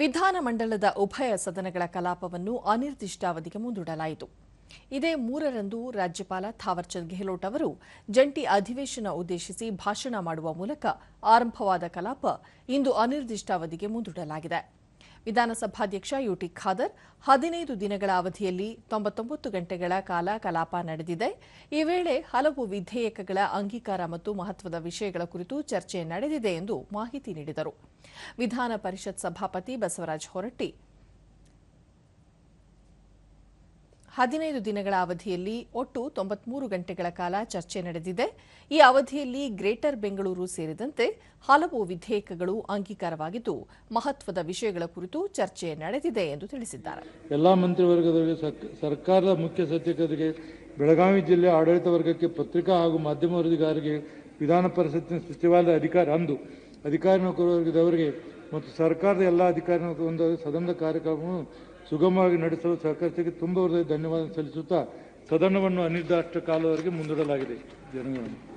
ವಿಧಾನಮಂಡಲದ ಉಭಯ ಸದನಗಳ ಕಲಾಪವನ್ನು ಅನಿರ್ದಿಷ್ಟಾವಧಿಗೆ ಮುಂದೂಡಲಾಯಿತು. ಇದೇ ಮೂರರಂದು ರಾಜ್ಯಪಾಲ ಥಾವರ್ಚಂದ್ ಗೆಹ್ಲೋಟ್ ಅವರು ಜಂಟಿ ಅಧಿವೇಶನ ಉದ್ದೇಶಿಸಿ ಭಾಷಣ ಮಾಡುವ ಮೂಲಕ ಆರಂಭವಾದ ಕಲಾಪ ಇಂದು ಅನಿರ್ದಿಷ್ಟಾವಧಿಗೆ ಮುಂದೂಡಲಾಗಿದೆ. ವಿಧಾನಸಭಾಧ್ಯಕ್ಷ ಯುಟಿ ಖಾದರ್, ಹದಿನೈದು ದಿನಗಳ ಅವಧಿಯಲ್ಲಿ ತೊಂಬತ್ತೊಂಬತ್ತು ಗಂಟೆಗಳ ಕಾಲ ಕಲಾಪ ನಡೆದಿದೆ. ಈ ವೇಳೆ ಹಲವು ವಿಧೇಯಕಗಳ ಅಂಗೀಕಾರ ಮತ್ತು ಮಹತ್ವದ ವಿಷಯಗಳ ಕುರಿತು ಚರ್ಚೆ ನಡೆದಿದೆ ಎಂದು ಮಾಹಿತಿ ನೀಡಿದರು. ವಿಧಾನ ಪರಿಷತ್ ಸಭಾಪತಿ ಬಸವರಾಜ ಹೊರಟ್ಟಿ ಹದಿನೈದು ದಿನಗಳ ಅವಧಿಯಲ್ಲಿ ಒಟ್ಟು ತೊಂಬತ್ಮೂರು ಗಂಟೆಗಳ ಕಾಲ ಚರ್ಚೆ ನಡೆದಿದೆ. ಈ ಅವಧಿಯಲ್ಲಿ ಗ್ರೇಟರ್ ಬೆಂಗಳೂರು ಸೇರಿದಂತೆ ಹಲವು ವಿಧೇಯಕಗಳು ಅಂಗೀಕಾರವಾಗಿದ್ದು, ಮಹತ್ವದ ವಿಷಯಗಳ ಕುರಿತು ಚರ್ಚೆ ನಡೆದಿದೆ ಎಂದು ತಿಳಿಸಿದ್ದಾರೆ. ಎಲ್ಲ ಮಂತ್ರಿವರ್ಗದವರಿಗೆ ಸರ್ಕಾರದ ಮುಖ್ಯ ಸಚಿವರಿಗೆ ಬೆಳಗಾವಿ ಜಿಲ್ಲೆ ಆಡಳಿತ ವರ್ಗಕ್ಕೆ ಪತ್ರಿಕಾ ಹಾಗೂ ಮಾಧ್ಯಮ ವರದಿಗಾರರಿಗೆ ವಿಧಾನ ಪರಿಷತ್ತಿನ ಸಚಿವಾಲಯದ ಅಧಿಕಾರ ಅಂದು, ಅಧಿಕಾರಿ ನೌಕರವರ್ಗದವರಿಗೆ ಮತ್ತು ಸರ್ಕಾರದ ಎಲ್ಲ ಅಧಿಕಾರಿ ಒಂದು ಸದನದ ಕಾರ್ಯಕ್ರಮವನ್ನು ಸುಗಮವಾಗಿ ನಡೆಸಲು ಸಹಕರಿಸಿಗೆ ತುಂಬ ಧನ್ಯವಾದ ಸಲ್ಲಿಸುತ್ತಾ ಸದನವನ್ನು ಅನಿರ್ದಿಷ್ಟ ಕಾಲದವರೆಗೆ ಮುಂದೂಡಲಾಗಿದೆ. ಜನಗಳನ್ನು